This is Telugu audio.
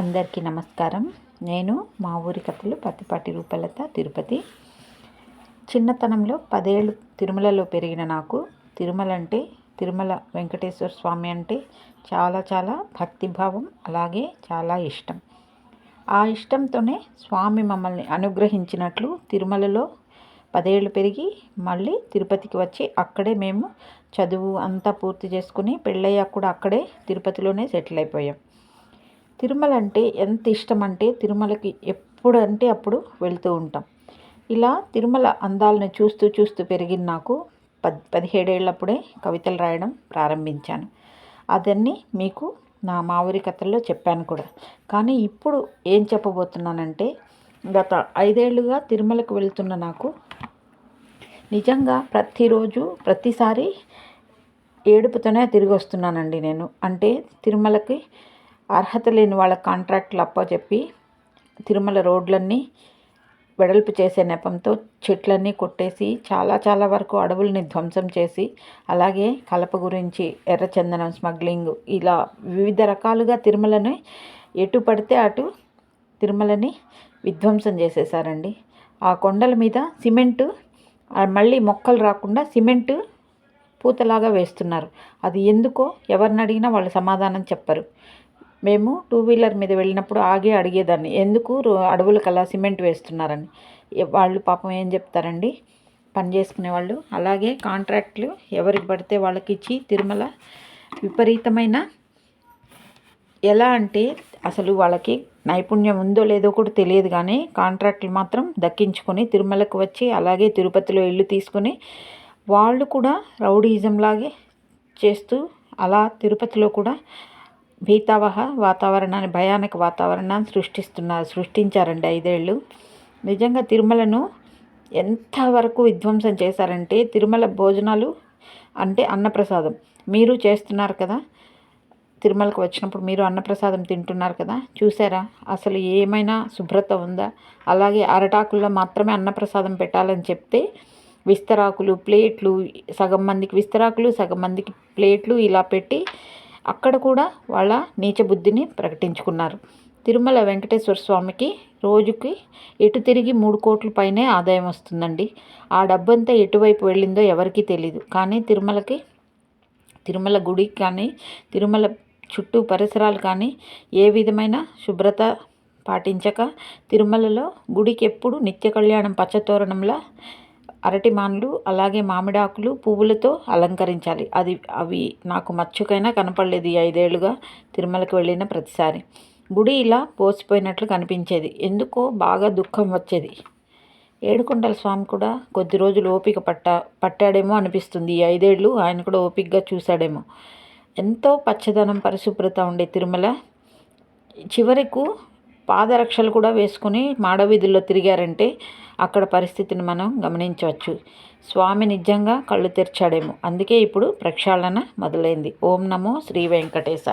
అందరికీ నమస్కారం. నేను మా ఊరి కథలు పత్తిపాటి రూపలత తిరుపతి. చిన్నతనంలో పదేళ్ళు తిరుమలలో పెరిగిన నాకు తిరుమల అంటే తిరుమల వెంకటేశ్వర స్వామి అంటే చాలా చాలా భక్తిభావం అలాగే చాలా ఇష్టం. ఆ ఇష్టంతోనే స్వామి మమ్మల్ని అనుగ్రహించినట్లు తిరుమలలో పదేళ్ళు పెరిగి మళ్ళీ తిరుపతికి వచ్చి అక్కడే మేము చదువు అంతా పూర్తి చేసుకుని పెళ్ళయ్యాక కూడా అక్కడే తిరుపతిలోనే సెటిల్ అయిపోయాం. తిరుమల అంటే ఎంత ఇష్టం అంటే తిరుమలకి ఎప్పుడు అంటే అప్పుడు వెళ్తూ ఉంటాం. ఇలా తిరుమల అందాలను చూస్తూ చూస్తూ పెరిగిన నాకు పద్ పదిహేడేళ్ళప్పుడే కవితలు రాయడం ప్రారంభించాను. అదన్నీ మీకు నా మా ఊరి కథల్లో చెప్పాను కూడా. కానీ ఇప్పుడు ఏం చెప్పబోతున్నానంటే గత ఐదేళ్ళుగా తిరుమలకు వెళ్తున్న నాకు నిజంగా ప్రతిరోజు ప్రతిసారి ఏడుపుతోనే తిరిగి వస్తున్నానండి నేను. అంటే తిరుమలకి అర్హత లేని వాళ్ళ కాంట్రాక్ట్లు అప్పచెప్పి తిరుమల రోడ్లన్నీ వెడల్పు చేసే నెపంతో చెట్లన్నీ కొట్టేసి చాలా చాలా వరకు అడవుల్ని ధ్వంసం చేసి అలాగే కలప గురించి ఎర్రచందనం స్మగ్లింగ్ ఇలా వివిధ రకాలుగా తిరుమలని ఎటు పడితే అటు తిరుమలని విధ్వంసం చేసేసారండి ఆ కొండల మీద సిమెంటు మళ్ళీ మొక్కలు రాకుండా సిమెంటు పూతలాగా వేస్తున్నారు. అది ఎందుకో ఎవరిని అడిగినా వాళ్ళు సమాధానం చెప్పరు. మేము టూ వీలర్ మీద వెళ్ళినప్పుడు ఆగి అడిగేదాన్ని ఎందుకు అడవులకు అలా సిమెంట్ వేస్తున్నారని? వాళ్ళు పాపం ఏం చెప్తారండి? పని చేసుకునే వాళ్ళు అలాగే కాంట్రాక్ట్లు ఎవరికి పడితే వాళ్ళకి ఇచ్చి తిరుమల విపరీతమైన ఎలా అంటే అసలు వాళ్ళకి నైపుణ్యం ఉందో లేదో కూడా తెలియదు కానీ కాంట్రాక్ట్లు మాత్రం దక్కించుకొని తిరుమలకు వచ్చి అలాగే తిరుపతిలో ఇల్లు తీసుకొని వాళ్ళు కూడా రౌడీజంలాగే చేస్తూ అలా తిరుపతిలో కూడా భీతావహ వాతావరణాన్ని భయానక వాతావరణాన్ని సృష్టిస్తున్నారు సృష్టించారండి ఐదేళ్ళు. నిజంగా తిరుమలను ఎంతవరకు విధ్వంసం చేశారంటే తిరుమల భోజనాలు అంటే అన్నప్రసాదం. మీరు చేస్తున్నారు కదా? తిరుమలకు వచ్చినప్పుడు మీరు అన్నప్రసాదం తింటున్నారు కదా? చూసారా? అసలు ఏమైనా శుభ్రత ఉందా? అలాగే అరటాకుల్లో మాత్రమే అన్నప్రసాదం పెట్టాలని చెప్తే విస్తరాకులు ప్లేట్లు సగం మందికి విస్తరాకులు సగం మందికి ప్లేట్లు ఇలా పెట్టి అక్కడ కూడా వాళ్ళ నీచ బుద్ధిని ప్రకటించుకున్నారు. తిరుమల వెంకటేశ్వర స్వామికి రోజుకి ఎటు తిరిగి మూడు కోట్ల పైనే ఆదాయం వస్తుందండి. ఆ డబ్బంతా ఎటువైపు వెళ్ళిందో ఎవరికీ తెలియదు కానీ తిరుమలకి తిరుమల గుడికి కానీ తిరుమల చుట్టూ పరిసరాలు కానీ ఏ విధమైన శుభ్రత పాటించక తిరుమలలో గుడికి ఎప్పుడు నిత్య కళ్యాణం పచ్చతోరణంలా అరటి మాన్లు అలాగే మామిడాకులు పువ్వులతో అలంకరించాలి. అది అవి నాకు మచ్చుకైనా కనపడలేదు ఈ ఐదేళ్ళుగా తిరుమలకు వెళ్ళిన ప్రతిసారి. గుడి ఇలా పోసిపోయినట్లు కనిపించేది. ఎందుకో బాగా దుఃఖం వచ్చేది. ఏడుకొండల స్వామి కూడా కొద్ది రోజులు ఓపిక పట్ట పట్టాడేమో అనిపిస్తుంది. ఈ ఐదేళ్ళు ఆయన కూడా ఓపికగా చూశాడేమో. ఎంతో పచ్చదనం పరిశుభ్రత ఉండే తిరుమల చివరకు పాదరక్షలు కూడా వేసుకుని మాడవీధుల్లో తిరిగారంటే అక్కడ పరిస్థితిని మనం గమనించవచ్చు. స్వామి నిజంగా కళ్ళు తెరిచాడేమో. అందుకే ఇప్పుడు ప్రక్షాళన మొదలైంది. ఓం నమో శ్రీ వెంకటేశ